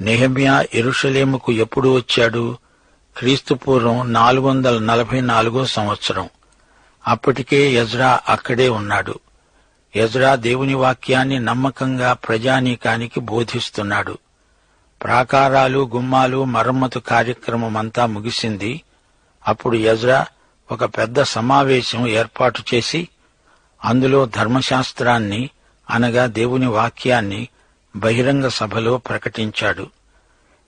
నెహమియా ఎరుషలేముకు ఎప్పుడు వచ్చాడు? క్రీస్తుపూర్వం నాలుగు వందల నలభై నాలుగో సంవత్సరం. అప్పటికే యజ్రా అక్కడే ఉన్నాడు. యజ్రా దేవుని వాక్యాన్ని నమ్మకంగా ప్రజానీకానికి బోధిస్తున్నాడు. ప్రాకారాలు గుమ్మాలు మరమ్మతు కార్యక్రమమంతా ముగిసింది. అప్పుడు యజ్రా ఒక పెద్ద సమావేశం ఏర్పాటు చేసి అందులో ధర్మశాస్త్రాన్ని అనగా దేవుని వాక్యాన్ని బహిరంగ సభలో ప్రకటించాడు.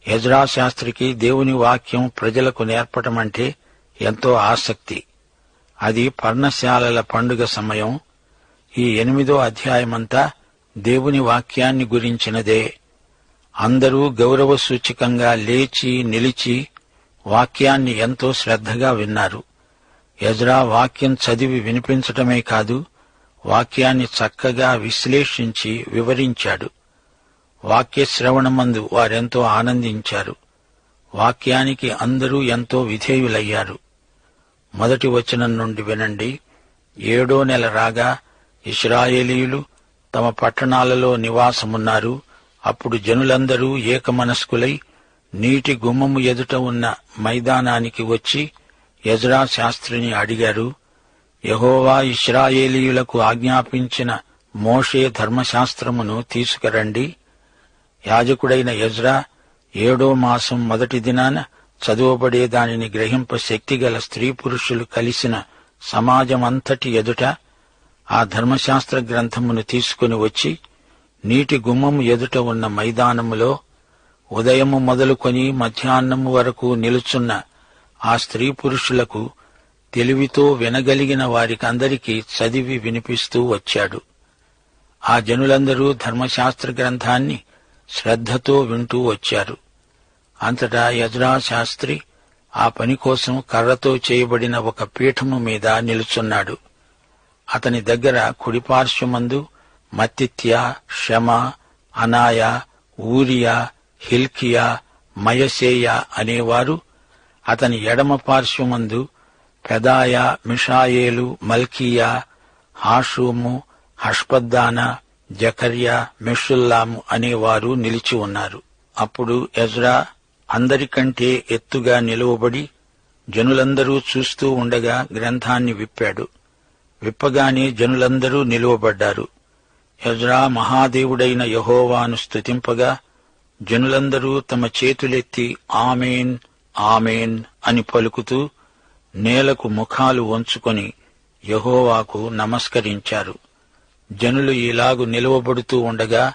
యజ్రా శాస్త్రికి దేవుని వాక్యం ప్రజలకు నేర్పటమంటే ఎంతో ఆసక్తి. అది పర్ణశాలల పండుగ సమయం. ఈ ఎనిమిదో అధ్యాయమంతా దేవుని వాక్యాన్ని గురించినదే. అందరూ గౌరవ సూచకంగా లేచి నిలిచి వాక్యాన్ని ఎంతో శ్రద్ధగా విన్నారు. యజ్రా వాక్యం చదివి వినిపించటమే కాదు వాక్యాన్ని చక్కగా విశ్లేషించి వివరించాడు. వాక్య శ్రవణమందు వారెంతో ఆనందించారు. వాక్యానికి అందరూ ఎంతో విధేయులయ్యారు. మొదటి వచనం నుండి వినండి. ఏడో నెల రాగా ఇస్రాయేలీయులు తమ పట్టణాలలో నివాసమున్నారు. అప్పుడు జనులందరూ ఏకమనస్కులై నీటి గుమ్మము ఎదుట ఉన్న మైదానానికి వచ్చి యజ్రా శాస్త్రిని అడిగారు యహోవా ఇస్రాయేలీయులకు ఆజ్ఞాపించిన మోషే ధర్మశాస్త్రమును తీసుకురండి. యాజకుడైన యజ్రా ఏడో మాసం మొదటి దినాన చదువబడే దానిని గ్రహింప శక్తిగల స్త్రీ పురుషులు కలిసిన సమాజమంతటి ఎదుట ఆ ధర్మశాస్త్ర గ్రంథమును తీసుకుని వచ్చి నీటి గుమ్మము ఎదుట ఉన్న మైదానములో ఉదయము మొదలుకొని మధ్యాహ్నము వరకు నిలుచున్న ఆ స్త్రీ పురుషులకు తెలివితో వినగలిగిన వారికందరికీ చదివి వినిపిస్తూ వచ్చాడు. ఆ జనులందరూ ధర్మశాస్త్ర గ్రంథాన్ని శ్రద్ధతో వింటూ వచ్చారు. అంతటా యజ్రా శాస్త్రి ఆ పని కోసం కర్రతో చేయబడిన ఒక పీఠము మీద నిలుచున్నాడు. అతని దగ్గర కుడిపార్శ్వమందు మత్తిత్య షమ అనాయ ఊరియా హిల్కియా మయసేయ అనేవారు అతని ఎడమ పార్శ్వమందు పెదాయ మిషాయేలు మల్కియా హాషూము హష్పద్దానా జకర్యా మెషుల్లాము అనేవారు నిలిచి ఉన్నారు. అప్పుడు ఎజ్రా అందరికంటే ఎత్తుగా నిలువబడి జనులందరూ చూస్తూ ఉండగా గ్రంథాన్ని విప్పాడు. విప్పగానే జనులందరూ నిలువబడ్డారు. ఎజ్రా మహాదేవుడైన యహోవాను స్తుతింపగా జనులందరూ తమ చేతులెత్తి ఆమెన్ ఆమెన్ అని పలుకుతూ నేలకు ముఖాలు వంచుకొని యహోవాకు నమస్కరించారు. జనులు ఇలాగు నిలువబడుతూ ఉండగా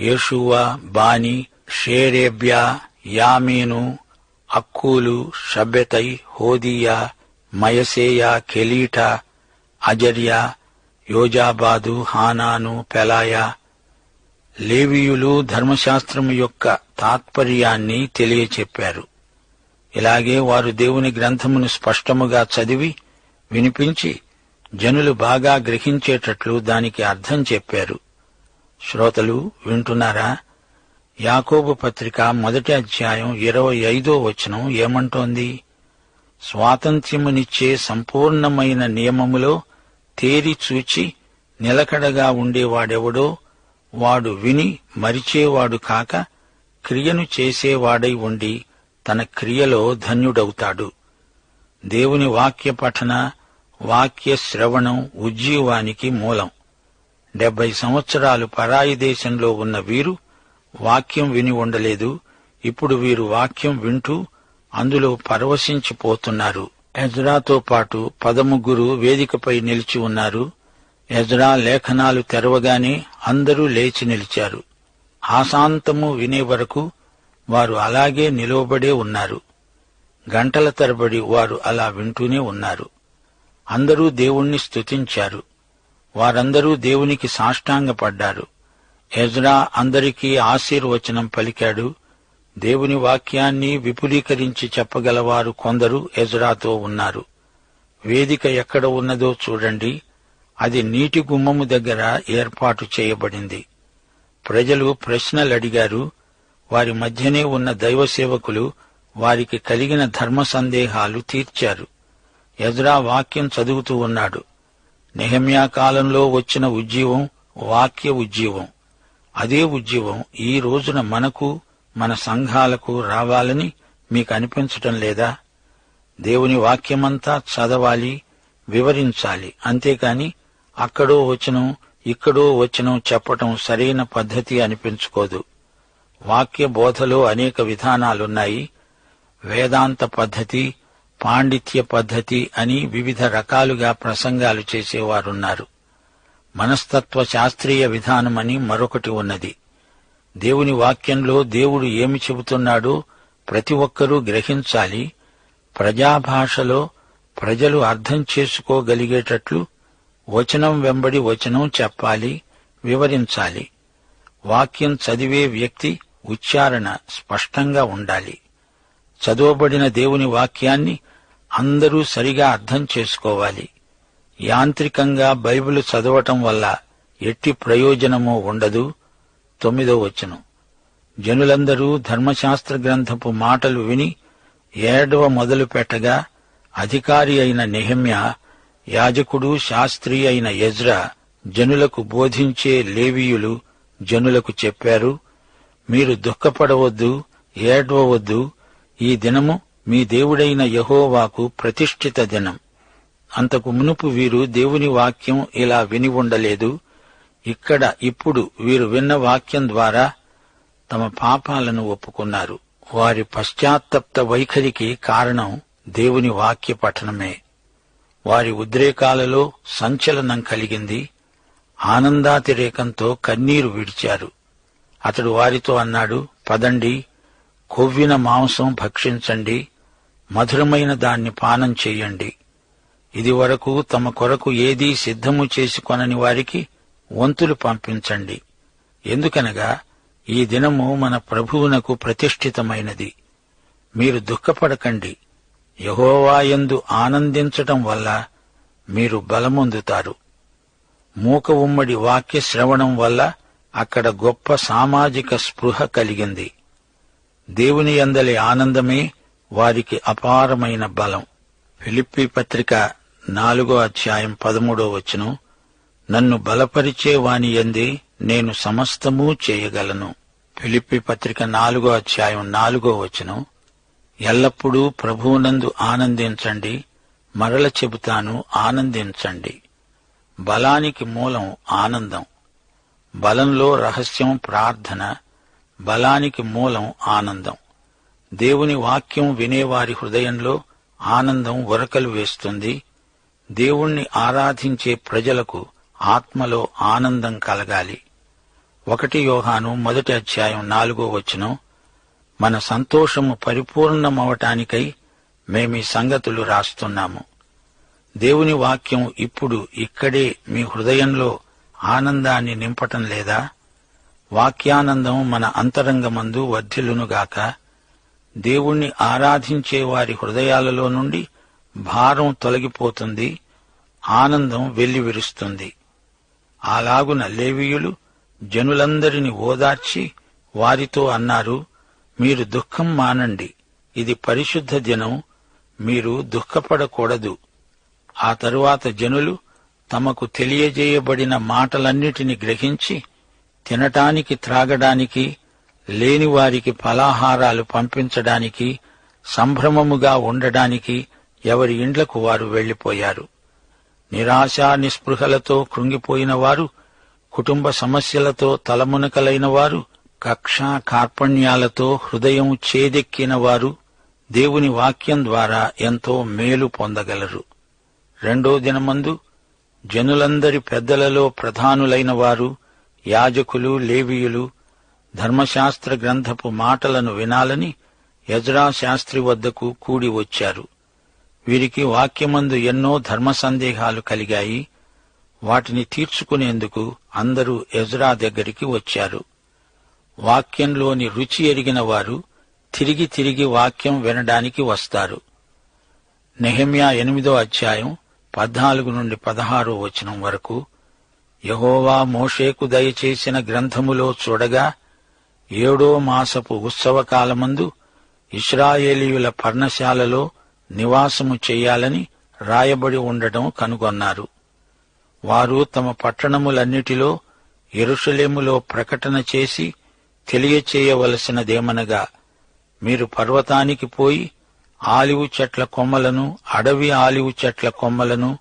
యేషువా బాని షేరేబ్యా యామీను అక్కూలు షబ్బెతై హోదియా మయసేయా కెలీటా అజర్యా యోజాబాదు హానాను పెలాయా. లేవీయులు ధర్మశాస్త్రము యొక్క తాత్పర్యాన్ని తెలియచెప్పారు. ఇలాగే వారు దేవుని గ్రంథమును స్పష్టముగా చదివి వినిపించి జనులు బాగా గ్రహించేటట్లు దానికి అర్థం చెప్పారు. శ్రోతలు వింటున్నారా? యాకోబు పత్రిక మొదటి అధ్యాయం ఇరవై ఐదో వచనం ఏమంటోంది? స్వాతంత్ర్యమునిచ్చే సంపూర్ణమైన నియమములో తేరి చూచి నిలకడగా ఉండేవాడెవడో వాడు విని మరిచేవాడు కాక క్రియను చేసేవాడై ఉండి తన క్రియలో ధన్యుడవుతాడు. దేవుని వాక్య పఠన వాక్య శ్రవణం ఉజ్జీవానికి మూలం. డెబ్బై సంవత్సరాలు పరాయి దేశంలో ఉన్న వీరు వాక్యం విని ఉండలేదు. ఇప్పుడు వీరు వాక్యం వింటూ అందులో పరవశించిపోతున్నారు. ఎజ్రాతో పాటు పదముగ్గురు వేదికపై నిలిచి ఉన్నారు. ఎజ్రా లేఖనాలు తెరవగానే అందరూ లేచి నిలిచారు. ఆశాంతము వినే వరకు వారు అలాగే నిలువబడే ఉన్నారు. గంటల తరబడి వారు అలా వింటూనే ఉన్నారు. అందరూ దేవుణ్ణి స్తుతించారు. వారందరూ దేవునికి సాష్టాంగపడ్డారు. ఎజ్రా అందరికీ ఆశీర్వచనం పలికాడు. దేవుని వాక్యాన్ని విపులీకరించి చెప్పగలవారు కొందరు ఎజ్రాతో ఉన్నారు. వేదిక ఎక్కడ ఉన్నదో చూడండి. అది నీటి గుమ్మము దగ్గర ఏర్పాటు చేయబడింది. ప్రజలు ప్రశ్నలు అడిగారు వారి మధ్యనే ఉన్న దైవ సేవకులు వారికి కలిగిన ధర్మ సందేహాలు తీర్చారు. ఎజ్రా వాక్యం చదువుతూ ఉన్నాడు. నెహమ్యా కాలంలో వచ్చిన ఉజ్జీవం వాక్య ఉజ్జీవం. అదే ఉజ్జీవం ఈ రోజున మనకు మన సంఘాలకు రావాలని మీకు అనిపించటం లేదా? దేవుని వాక్యమంతా చదవాలి వివరించాలి. అంతేకాని అక్కడో వచనం ఇక్కడో వచనం చెప్పటం సరైన పద్ధతి అనిపించుకోదు. వాక్య బోధలో అనేక విధానాలున్నాయి. వేదాంత పద్ధతి పాండిత్య పద్ధతి అని వివిధ రకాలుగా ప్రసంగాలు చేసేవారున్నారు. మనస్తత్వ శాస్త్రీయ విధానమని మరొకటి ఉన్నది. దేవుని వాక్యంలో దేవుడు ఏమి చెబుతున్నాడో ప్రతి ఒక్కరూ గ్రహించాలి. ప్రజాభాషలో ప్రజలు అర్థం చేసుకోగలిగేటట్లు వచనం వెంబడి వచనం చెప్పాలి వివరించాలి. వాక్యం చదివే వ్యక్తి ఉచ్చారణ స్పష్టంగా ఉండాలి. చదవబడిన దేవుని వాక్యాన్ని అందరూ సరిగా అర్థం చేసుకోవాలి. యాంత్రికంగా బైబిల్ చదవటం వల్ల ఎట్టి ప్రయోజనమూ ఉండదు. తొమ్మిదో వచనం. జనులందరూ ధర్మశాస్త్ర గ్రంథపు మాటలు విని ఏడవ మొదలు పెట్టగా అధికారి అయిన నెహమ్య యాజకుడు శాస్త్రి అయిన యజ్రా జనులకు బోధించే లేవీయులు జనులకు చెప్పారు మీరు దుఃఖపడవద్దు ఏడవవద్దు ఈ దినము మీ దేవుడైన యహోవాకు ప్రతిష్ఠిత దినం. అంతకు మునుపు వీరు దేవుని వాక్యం ఇలా విని ఉండలేదు. ఇక్కడ ఇప్పుడు వీరు విన్న వాక్యం ద్వారా తమ పాపాలను ఒప్పుకున్నారు. వారి పశ్చాత్తప్త వైఖరికి కారణం దేవుని వాక్య పఠనమే. వారి ఉద్రేకాలలో సంచలనం కలిగింది. ఆనందాతిరేకంతో కన్నీరు విడిచారు. అతడు వారితో అన్నాడు పదండి కొవ్విన మాంసం భక్షించండి. మధురమైన దాన్ని పానం చెయ్యండి ఇది వరకు తమ కొరకు ఏదీ సిద్ధము చేసి కొనని వారికి వంతులు పంపించండి. ఎందుకనగా ఈ దినము మన ప్రభువునకు ప్రతిష్ఠితమైనది. మీరు దుఃఖపడకండి. యహోవాయందు ఆనందించటం వల్ల మీరు బలమొందుతారు. మూక ఉమ్మడి వాక్య శ్రవణం వల్ల అక్కడ గొప్ప సామాజిక స్పృహ కలిగింది. దేవుని అందలి ఆనందమే వారికి అపారమైన బలం. ఫిలిప్పి పత్రిక నాలుగో అధ్యాయం పదమూడో వచనం నన్ను బలపరిచే వాని నేను సమస్తమూ చేయగలను. ఫిలిప్పి పత్రిక నాలుగో అధ్యాయం నాలుగో వచనం ఎల్లప్పుడూ ప్రభువునందు ఆనందించండి మరల చెబుతాను ఆనందించండి. బలానికి మూలం ఆనందం. బలంలో రహస్యం ప్రార్థన బలానికి మూలం ఆనందం. దేవుని వాక్యం వినేవారి హృదయంలో ఆనందం ఉరకలు వేస్తుంది. దేవుణ్ణి ఆరాధించే ప్రజలకు ఆత్మలో ఆనందం కలగాలి. ఒకటి యోహాను మొదటి అధ్యాయం నాలుగో వచనం. మన సంతోషము పరిపూర్ణమవటానికై మేమీ సంగతులు రాస్తున్నాము. దేవుని వాక్యం ఇప్పుడు ఇక్కడే మీ హృదయంలో ఆనందాన్ని నింపటం లేదా? వాక్యానందం మన అంతరంగమందు వర్ధిల్లునుగాక. దేవుణ్ణి ఆరాధించే వారి హృదయాలలో నుండి భారం తొలగిపోతుంది ఆనందం వెల్లివిరుస్తుంది. అలాగున లేవీయులు జనులందరిని ఓదార్చి వారితో అన్నారు మీరు దుఃఖం మానండి ఇది పరిశుద్ధ దినం మీరు దుఃఖపడకూడదు. ఆ తరువాత జనులు తమకు తెలియజేయబడిన మాటలన్నిటిని గ్రహించి తినటానికి త్రాగడానికి లేనివారికి ఫలాహారాలు పంపించడానికి సంభ్రమముగా ఉండడానికి ఎవరి ఇండ్లకు వారు వెళ్ళిపోయారు నిరాశా నిస్పృహలతో కృంగిపోయిన వారు కుటుంబ సమస్యలతో తలమునకలైన వారు కక్షా కార్పణ్యాలతో హృదయం చేదెక్కిన వారు దేవుని వాక్యం ద్వారా ఎంతో మేలు పొందగలరు. రెండో దినమందు జనులందరి పెద్దలలో ప్రధానులైన వారు యాజకులు లేవీయులు ధర్మశాస్త్ర గ్రంథపు మాటలను వినాలని యజ్రా శాస్త్రి వద్దకు కూడి వచ్చారు. వీరికి వాక్యమందు ఎన్నో ధర్మ సందేహాలు కలిగాయి. వాటిని తీర్చుకునేందుకు అందరూ ఎజ్రా దగ్గరికి వచ్చారు. వాక్యంలోని రుచి ఎరిగిన వారు తిరిగి తిరిగి వాక్యం వినడానికి వస్తారు. నెహమ్యా ఎనిమిదో అధ్యాయం పద్నాలుగు నుండి పదహారో వచనం వరకు యహోవా మోషేకు దయచేసిన గ్రంథములో చూడగా ఏడో మాసపు ఉత్సవకాలమందు ఇస్రాయేలీయుల పర్ణశాలలో నివాసము చెయ్యాలని రాయబడి ఉండటం కనుగొన్నారు. వారు తమ పట్టణములన్నిటిలో ఎరుషలేములో ప్రకటన చేసి తెలియచేయవలసినదేమనగా మీరు పర్వతానికి పోయి ఆలివు చెట్ల కొమ్మలను అడవి ఆలివు చెట్ల కొమ్మలను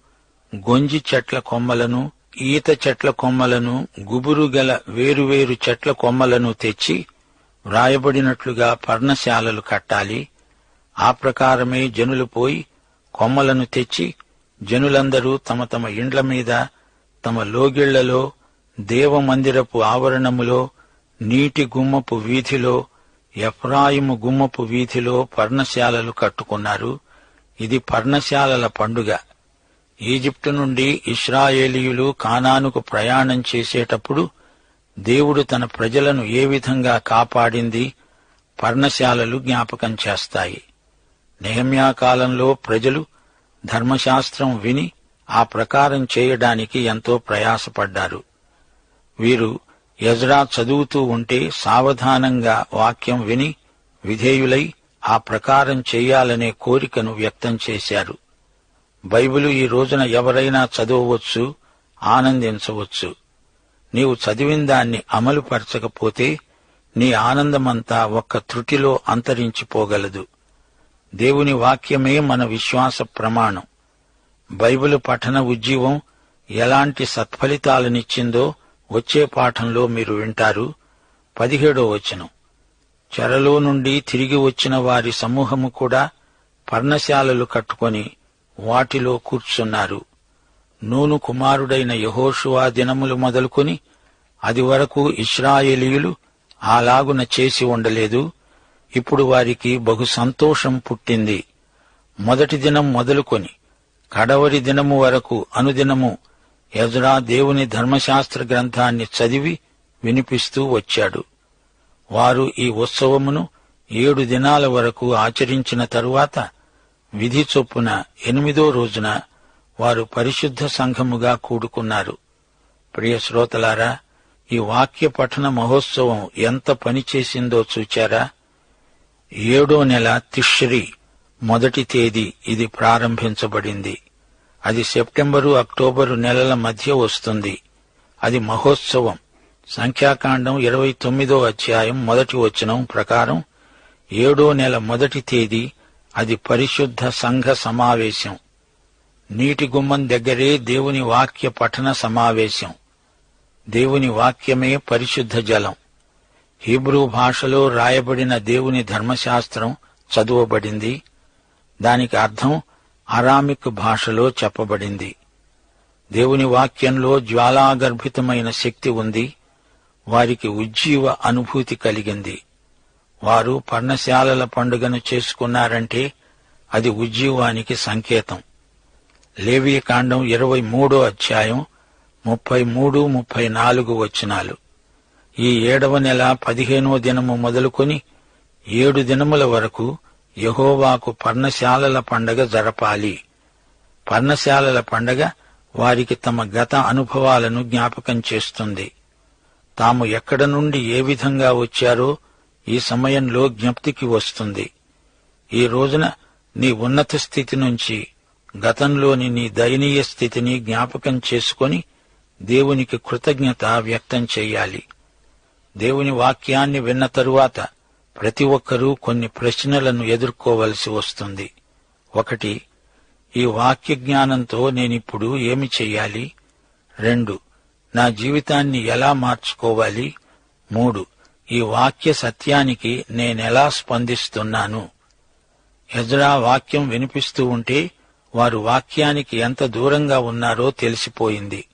గొంజి చెట్ల కొమ్మలను ఈత చెట్ల కొమ్మలను గుబురు గల వేరువేరు చెట్ల కొమ్మలను తెచ్చి వ్రాయబడినట్లుగా పర్ణశాలలు కట్టాలి. ఆ ప్రకారమే జనులు పోయి కొమ్మలను తెచ్చి జనులందరూ తమ తమ ఇండ్ల మీద తమ లోగిళ్ళలో దేవమందిరపు ఆవరణములో నీటి గుమ్మపు వీధిలో ఎఫ్రాయిము గుమ్మపు వీధిలో పర్ణశాలలు కట్టుకున్నారు. ఇది పర్ణశాలల పండుగ. ఈజిప్టు నుండి ఇస్రాయేలీయులు కానానుకు ప్రయాణం చేసేటప్పుడు దేవుడు తన ప్రజలను ఏ విధంగా కాపాడింది పర్ణశాలలు జ్ఞాపకం చేస్తాయి. నెహమ్యా కాలంలో ప్రజలు ధర్మశాస్త్రం విని ఆ ప్రకారం చేయడానికి ఎంతో ప్రయాసపడ్డారు. వీరు యజ్రా చదువుతూ ఉంటే సావధానంగా వాక్యం విని విధేయులై ఆ ప్రకారం చేయాలనే కోరికను వ్యక్తం చేశారు. బైబిలు ఈ రోజున ఎవరైనా చదవవచ్చు ఆనందించవచ్చు. నీవు చదివిన దాన్ని అమలుపరచకపోతే నీ ఆనందమంతా ఒక్క త్రుటిలో అంతరించిపోగలదు. దేవుని వాక్యమే మన విశ్వాస ప్రమాణం. బైబిలు పఠన ఉజ్జీవం ఎలాంటి సత్ఫలితాలనిచ్చిందో వచ్చే పాఠంలో మీరు వింటారు. పదిహేడో వచనం. చెరలో నుండి తిరిగి వచ్చిన వారి సమూహము కూడా పర్ణశాలలు కట్టుకొని వాటిలో కూర్చున్నారు. నూను కుమారుడైన యహోషువా దినములు మొదలుకొని అది వరకు ఇస్రాయేలీయులు అలాగున చేసి ఉండలేదు. ఇప్పుడు వారికి బహు సంతోషం పుట్టింది. మొదటి దినం మొదలుకొని కడవరి దినము వరకు అనుదినము ఎజ్రా దేవుని ధర్మశాస్త్ర గ్రంథాన్ని చదివి వినిపిస్తూ వచ్చాడు. వారు ఈ ఉత్సవమును ఏడు దినాల వరకు ఆచరించిన తరువాత విధి చొప్పున ఎనిమిదో రోజున వారు పరిశుద్ధ సంఘముగా కూడుకున్నారు. ప్రియ శ్రోతలారా ఈ వాక్య పఠన మహోత్సవం ఎంత పనిచేసిందో చూచారా? ఏడో నెల తిష్రి మొదటి తేదీ ఇది ప్రారంభించబడింది. అది సెప్టెంబరు అక్టోబరు నెలల మధ్య వస్తుంది. అది మహోత్సవం. సంఖ్యాకాండం ఇరవై తొమ్మిదో అధ్యాయం మొదటి వచనం ప్రకారం ఏడో నెల మొదటి తేదీ అది పరిశుద్ధ సంఘ సమావేశం. నీటి గుమ్మం దగ్గరే దేవుని వాక్య పఠన సమావేశం. దేవుని వాక్యమే పరిశుద్ధ జలం. హీబ్రూ భాషలో రాయబడిన దేవుని ధర్మశాస్త్రం చదువబడింది. దానికి అర్థం అరామిక్ భాషలో చెప్పబడింది. దేవుని వాక్యంలో జ్వాలాగర్భితమైన శక్తి ఉంది. వారికి ఉజ్జీవ అనుభూతి కలిగింది. వారు పర్ణశాలల పండుగను చేసుకున్నారంటే అది ఉజ్జీవానికి సంకేతం. లేవీ కాండం ఇరవై మూడో అధ్యాయం ముప్పై మూడు ముప్పై నాలుగు వచనాలు. ఈ ఏడవ నెల పదిహేనో దినము మొదలుకొని ఏడు దినముల వరకు యహోవాకు పర్ణశాలల పండగ జరపాలి. పర్ణశాలల పండగ వారికి తమ గత అనుభవాలను జ్ఞాపకం చేస్తుంది. తాము ఎక్కడ నుండి ఏ విధంగా వచ్చారో ఈ సమయంలో జ్ఞప్తికి వస్తుంది. ఈ రోజున నీ ఉన్నత స్థితి నుంచి గతంలోని నీ దయనీయ స్థితిని జ్ఞాపకం చేసుకొని దేవునికి కృతజ్ఞత వ్యక్తం చేయాలి. దేవుని వాక్యాన్ని విన్న తరువాత ప్రతి ఒక్కరూ కొన్ని ప్రశ్నలను ఎదుర్కోవలసి వస్తుంది. ఒకటి ఈ వాక్య జ్ఞానంతో నేనిప్పుడు ఏమి చెయ్యాలి రెండు నా జీవితాన్ని ఎలా మార్చుకోవాలి? మూడు ఈ వాక్య సత్యానికి నేనెలా స్పందిస్తున్నాను? ఎజ్రా వాక్యం వినిపిస్తూ ఉంటే వారు వాక్యానికి ఎంత దూరంగా ఉన్నారో తెలిసిపోయింది.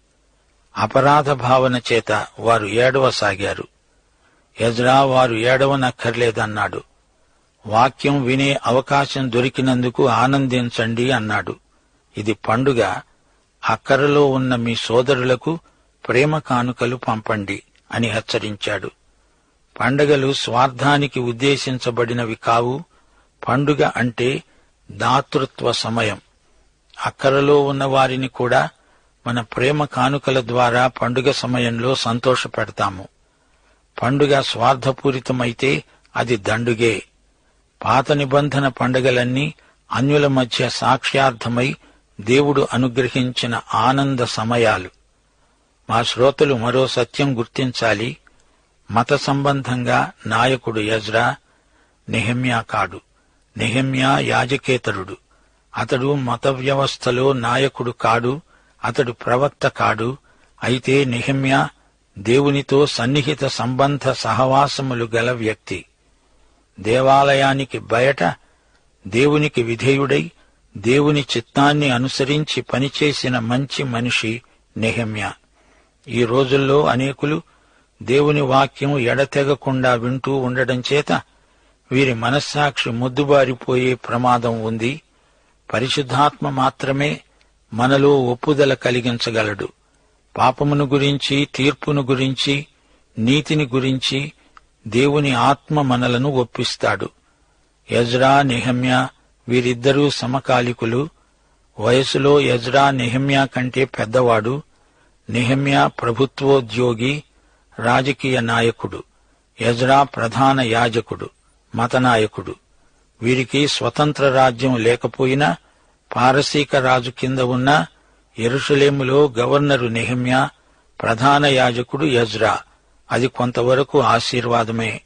అపరాధ భావన చేత వారు ఏడవసాగారు ఎజ్రా వారు ఏడవనక్కర్లేదన్నాడు. వాక్యం వినే అవకాశం దొరికినందుకు ఆనందించండి అన్నాడు. ఇది పండుగ. అక్కరలో ఉన్న మీ సోదరులకు ప్రేమ కానుకలు పంపండి అని హెచ్చరించాడు. పండగలు స్వార్థానికి ఉద్దేశించబడినవి కావు. పండుగ అంటే దాతృత్వ సమయం. అక్కరలో ఉన్న వారిని కూడా మన ప్రేమ కానుకల ద్వారా పండుగ సమయంలో సంతోషపెడతాము. పండుగ స్వార్థపూరితమైతే అది దండుగే. పాత నిబంధన పండుగలన్నీ అన్యుల మధ్య సాక్ష్యార్థమై దేవుడు అనుగ్రహించిన ఆనంద సమయాలు. మా శ్రోతలు మరో సత్యం గుర్తించాలి. మత సంబంధంగా నాయకుడు యజ్రా నెహమ్యా కాడు. నెహమ్యా యాజకేతరుడు. అతడు మత వ్యవస్థలో నాయకుడు కాడు. అతడు ప్రవక్త కాడు. అయితే నెహమ్యా దేవునితో సన్నిహిత సంబంధ సహవాసములు గల వ్యక్తి. దేవాలయానికి బయట దేవునికి విధేయుడై దేవుని చిత్తాన్ని అనుసరించి పనిచేసిన మంచి మనిషి నెహమ్యా. ఈ రోజుల్లో అనేకులు దేవుని వాక్యం ఎడతెగకుండా వింటూ ఉండడం చేత వీరి మనస్సాక్షి ముద్దుబారిపోయే ప్రమాదం ఉంది. పరిశుద్ధాత్మ మాత్రమే మనలో ఒప్పుదల కలిగించగలడు. పాపమును గురించి తీర్పును గురించి నీతిని గురించి దేవుని ఆత్మ మనలను ఒప్పిస్తాడు. యజ్రా నిహమ్య వీరిద్దరూ సమకాలికులు. వయసులో యజ్రా నిహమ్య కంటే పెద్దవాడు. నిహమ్య ప్రభుత్వోద్యోగి. రాజకీయ నాయకుడు యజ్రా ప్రధాన యాజకుడు మతనాయకుడు. వీరికి స్వతంత్ర రాజ్యం లేకపోయినా పారసీక రాజు కింద ఉన్న ఎరుషలేములో గవర్నరు నెహమ్యా ప్రధాన యాజకుడు యజ్రా అది కొంతవరకు ఆశీర్వాదమే.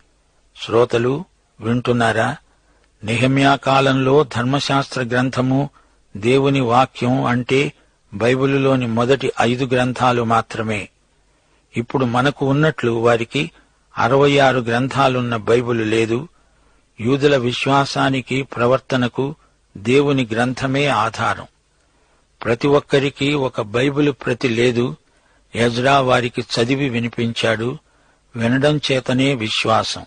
శ్రోతలు వింటున్నారా? నెహమ్యా కాలంలో ధర్మశాస్త్ర గ్రంథము దేవుని వాక్యం అంటే బైబిలులోని మొదటి ఐదు గ్రంథాలు మాత్రమే. ఇప్పుడు మనకు ఉన్నట్లు వారికి అరవై ఆరు గ్రంథాలున్న బైబిలు లేదు. యూదుల విశ్వాసానికి ప్రవర్తనకు దేవుని గ్రంథమే ఆధారం. ప్రతి ఒక్కరికి ఒక బైబిలు ప్రతి లేదు. యజ్రా వారికి చదివి వినిపించాడు. వినడం చేతనే విశ్వాసం.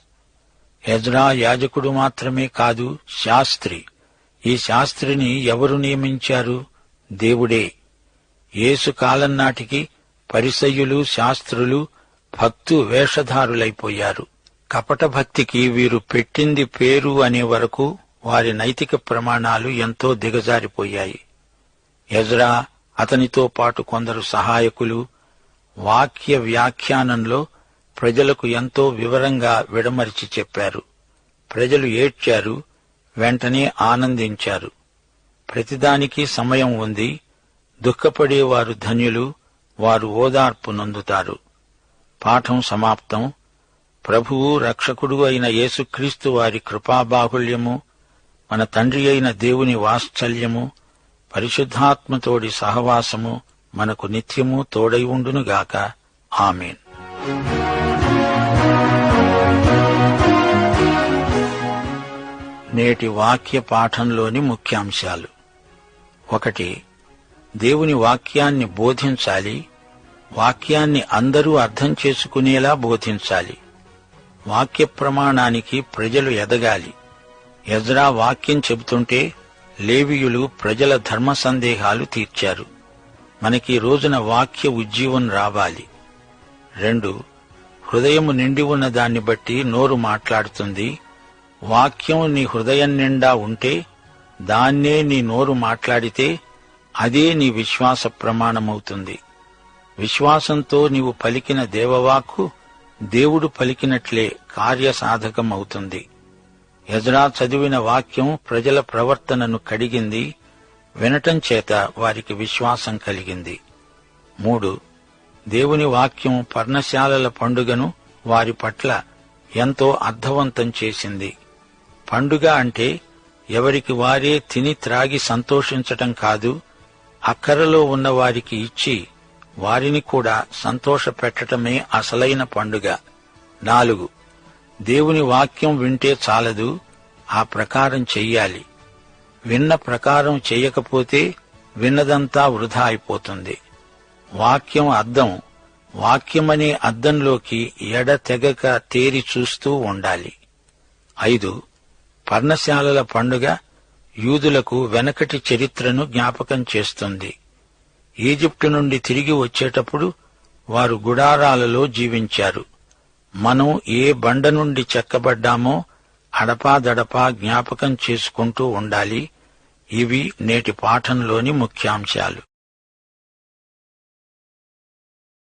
యజ్రా యాజకుడు మాత్రమే కాదు శాస్త్రి. ఈ శాస్త్రిని ఎవరు నియమించారు? దేవుడే. యేసు కాలం నాటికి పరిసయులు శాస్త్రులు భక్తు వేషధారులైపోయారు. కపట భక్తికి వీరు పెట్టింది పేరు అనే వరకు వారి నైతిక ప్రమాణాలు ఎంతో దిగజారిపోయాయి. ఎజ్రా అతనితో పాటు కొందరు సహాయకులు వాక్య వ్యాఖ్యానంలో ప్రజలకు ఎంతో వివరంగా విడమరిచి చెప్పారు. ప్రజలు ఏడ్చారు వెంటనే ఆనందించారు. ప్రతిదానికి సమయం ఉంది. దుఃఖపడేవారు ధన్యులు వారు ఓదార్పు నొందుతారు. పాఠం సమాప్తం. ప్రభువు రక్షకుడు అయిన యేసుక్రీస్తు వారి కృపాబాహుళ్యము మన తండ్రి అయిన దేవుని వాత్సల్యము పరిశుద్ధాత్మతోడి సహవాసము మనకు నిత్యము తోడై ఉండునుగాక ఆమెన్. నేటి వాక్య పాఠంలోని ముఖ్యాంశాలు. ఒకటి దేవుని వాక్యాన్ని బోధించాలి వాక్యాన్ని అందరూ అర్థం చేసుకునేలా బోధించాలి. వాక్య ప్రమాణానికి ప్రజలు ఎదగాలి. ఎజ్రా వాక్యం చెబుతుంటే లేవియులు ప్రజల ధర్మ సందేహాలు తీర్చారు. మనకి రోజున వాక్య ఉజ్జీవం రావాలి. రెండు హృదయము నిండి ఉన్న దాన్ని బట్టి నోరు మాట్లాడుతుంది. వాక్యం నీ హృదయం నిండా ఉంటే దాన్నే నీ నోరు మాట్లాడితే అదే నీ విశ్వాస ప్రమాణమవుతుంది. విశ్వాసంతో నీవు పలికిన దేవవాక్కు దేవుడు పలికినట్లే కార్యసాధకమవుతుంది. ఎజరా చదివిన వాక్యం ప్రజల ప్రవర్తనను కడిగింది వినటం చేత వారికి విశ్వాసం కలిగింది. మూడు దేవుని వాక్యం పర్ణశాలల పండుగను వారి పట్ల ఎంతో అర్థవంతం చేసింది. పండుగ అంటే ఎవరికి వారే తిని త్రాగి సంతోషించటం కాదు అక్కరలో ఉన్న వారికి ఇచ్చి వారిని కూడా సంతోషపెట్టటమే అసలైన పండుగ. నాలుగు. దేవుని వాక్యం వింటే చాలదు ఆ ప్రకారం చెయ్యాలి. విన్న ప్రకారం చెయ్యకపోతే విన్నదంతా వృధా అయిపోతుంది. వాక్యం అద్దం వాక్యమనే అద్దంలోకి ఎడతెగక తేరి చూస్తూ ఉండాలి. ఐదు. పర్ణశాలల పండుగ యూదులకు వెనకటి చరిత్రను జ్ఞాపకం చేస్తుంది. ఈజిప్టు నుండి తిరిగి వచ్చేటప్పుడు వారు గుడారాలలో జీవించారు. మనం ఏ బండ నుండి చెక్కబడ్డామో అడపాదడపా జ్ఞాపకం చేసుకుంటూ ఉండాలి. ఇవి నేటి పాఠంలోని ముఖ్యాంశాలు.